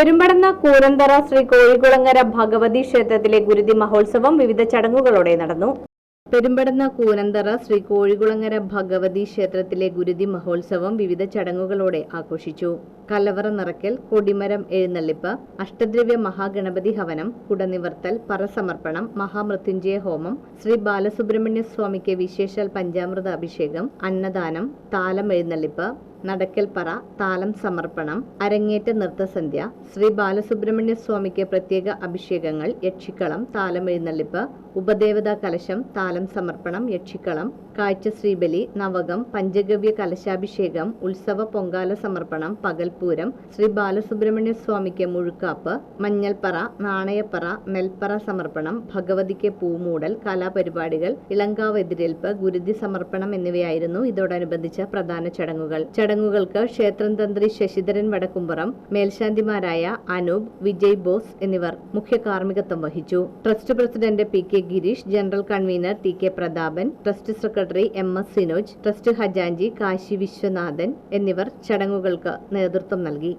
പെരുമ്പടന്ന കൂരന്തറ ശ്രീ കോഴികുളങ്ങര ഭഗവതി ക്ഷേത്രത്തിലെ ഗുരുതി മഹോത്സവം വിവിധ ചടങ്ങുകളോടെ നടന്നു. പെരുമ്പടന്ന കൂനന്തറ ശ്രീ കോഴികുളങ്ങര ഭഗവതി ക്ഷേത്രത്തിലെ ഗുരുതി മഹോത്സവം വിവിധ ചടങ്ങുകളോടെ ആഘോഷിച്ചു. കലവറ നിറയ്ക്കൽ കൊടിമരം എഴുന്നള്ളിപ്പ് അഷ്ടദ്രവ്യ മഹാഗണപതി ഹവനം കുടനിവർത്തൽ പറസമർപ്പണം മഹാമൃത്യുഞ്ജയ ഹോമം ശ്രീ ബാലസുബ്രഹ്മണ്യ സ്വാമിക്ക് വിശേഷാൽ പഞ്ചാമൃത അഭിഷേകം അന്നദാനം താലം എഴുന്നള്ളിപ്പ് നടക്കൽപ്പറ താലം സമർപ്പണം അരങ്ങേറ്റ നൃത്തസന്ധ്യ ശ്രീ ബാലസുബ്രഹ്മണ്യ സ്വാമിക്ക് പ്രത്യേക അഭിഷേകങ്ങൾ യക്ഷിക്കളം താലം എഴുന്നള്ളിപ്പ് ഉപദേവതാ കലശം താലം സമർപ്പണം യക്ഷിക്കളം കാഴ്ച ശ്രീബലി നവകം പഞ്ചഗവ്യ കലശാഭിഷേകം ഉത്സവ പൊങ്കാല സമർപ്പണം പകൽപൂരം ശ്രീ ബാലസുബ്രഹ്മണ്യ സ്വാമിക്ക് മുഴുക്കാപ്പ് മഞ്ഞൾപ്പറ നാണയപ്പറ നെൽപ്പറ സമർപ്പണം ഭഗവതിക്ക് പൂമൂടൽ കലാപരിപാടികൾ ഇളങ്കാവ് എതിരേൽപ്പ് ഗുരുതി സമർപ്പണം എന്നിവയായിരുന്നു ഇതോടനുബന്ധിച്ച പ്രധാന ചടങ്ങുകൾ. ചടങ്ങുകൾക്ക് ക്ഷേത്രം തന്ത്രി ശശിധരൻ വടക്കുംപുറം മേൽശാന്തിമാരായ അനൂപ് വിജയ് ബോസ് എന്നിവർ മുഖ്യ കാർമ്മികത്വം വഹിച്ചു. Trust president P K Gireesh general convener T K Prathapan trust secretary M S Sinoj trust ഹജാൻജി Kashi Viswanathan എന്നിവർ ചടങ്ങുകൾക്ക് നേതൃത്വം നൽകി.